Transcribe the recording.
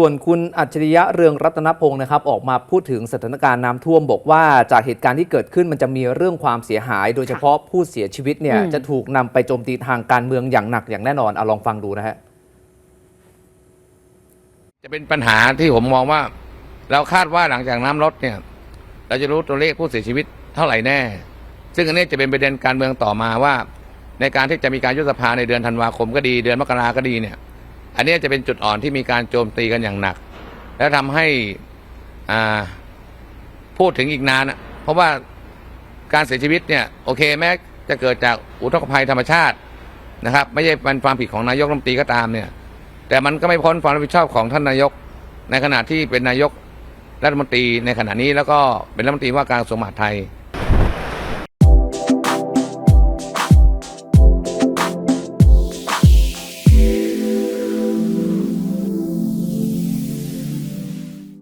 ส่วนคุณอัจฉริยะเรืองรัตนพงศ์นะครับออกมาพูดถึงสถานการณ์น้ำท่วมบอกว่าจากเหตุการณ์ที่เกิดขึ้นมันจะมีเรื่องความเสียหาย โดยเฉพาะผู้เสียชีวิตเนี่ยอืมจะถูกนำไปโจมตีทางการเมืองอย่างหนักอย่างแน่นอนเอาลองฟังดูนะฮะจะเป็นปัญหาที่ผมมองว่า เราคาดว่าหลังจากน้ำลดเนี่ย เราจะรู้ตัวเลขผู้เสียชีวิตเท่าไหร่แน่ ซึ่งอันนี้จะเป็นประเด็นการเมืองต่อมาว่า ในการที่จะมีการยุบสภาในเดือนธันวาคมก็ดี เดือนมกราก็ดีเนี่ย อันนี้จะเป็นจุดอ่อนที่มีการโจมตีกันอย่างหนัก แล้วทำให้อ่าพูดถึงอีกนานอะเพราะว่าการเสียชีวิตเนี่ยโอเคแม้จะเกิดจากอุทกภัยธรรมชาตินะครับ ไม่ใช่เป็นความผิดของนายกรัฐมนตรีก็ตามเนี่ยแต่มันก็ไม่พ้นความรับผิดชอบของท่านนายก ในขณะที่เป็นนายกรัฐมนตรีในขณะนี้แล้วก็เป็นรัฐมนตรีว่าการกระทรวงมหาดไทย